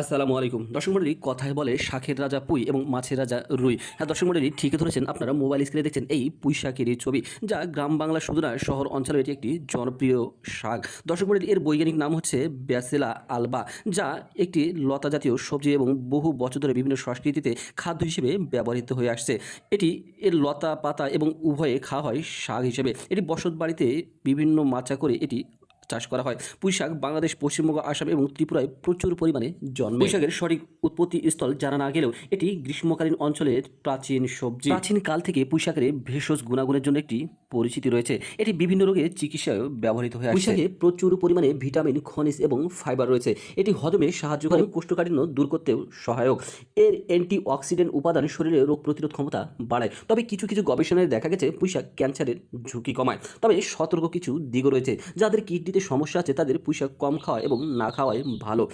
আসসালামু আলাইকুম। দর্শক মন্ডলী, কথায় বলে শাখের রাজা পুঁই এবং মাছের রাজা রুই। হ্যাঁ দর্শক মন্ডলী, ঠিকই ধরেছেন আপনারা, মোবাইল স্ক্রিনে দেখছেন এই পুঁই শাকের এই ছবি, যা গ্রাম বাংলা শুধু না শহর অঞ্চলের এটি একটি জনপ্রিয় শাক। দর্শক মন্ডলী, এর বৈজ্ঞানিক নাম হচ্ছে ব্যাসেলা আলবা, যা একটি লতা জাতীয় সবজি এবং বহু বছর ধরে বিভিন্ন সংস্কৃতিতে খাদ্য হিসেবে ব্যবহৃত হয়ে আসছে। এটি এর লতা পাতা এবং উভয়ে খাওয়া হয় শাক হিসেবে। এটি বসত বাড়িতে বিভিন্ন মাচা করে এটি চাষ করা হয়। পুঁইশাক বাংলাদেশ, পশ্চিমবঙ্গ, আসাম এবং ত্রিপুরায় প্রচুর পরিমাণে জন্ম। পুঁই শাকের সঠিক উৎপত্তি স্থল জানা না গেলেও এটি গ্রীষ্মকালীন অঞ্চলের প্রাচীন সবজি। প্রাচীন কাল থেকে পুঁই শাকের ভেষজ গুণাগুণের জন্য একটি পরিচিতি রয়েছে। এটি বিভিন্ন রোগের চিকিৎসায় ব্যবহৃত হয়ে আসছে। প্রচুর পরিমাণে ভিটামিন খনিজ এবং ফাইবার রয়েছে। এটি হজমে সাহায্য করে কোষ্ঠকাঠিন্য দূর করতেও সহায়ক। এর অ্যান্টি অক্সিডেন্ট উপাদান শরীরে রোগ প্রতিরোধ ক্ষমতা বাড়ায়। তবে কিছু কিছু গবেষণায় দেখা গেছে পুঁইশাক ক্যান্সারের ঝুঁকি কমায়। তবে সতর্ক কিছু দিকও রয়েছে। যাদের কিডনিতে সমস্যা আছে তাদের পুঁইশাক কম খাওয়া এবং না খাওয়াই ভালো।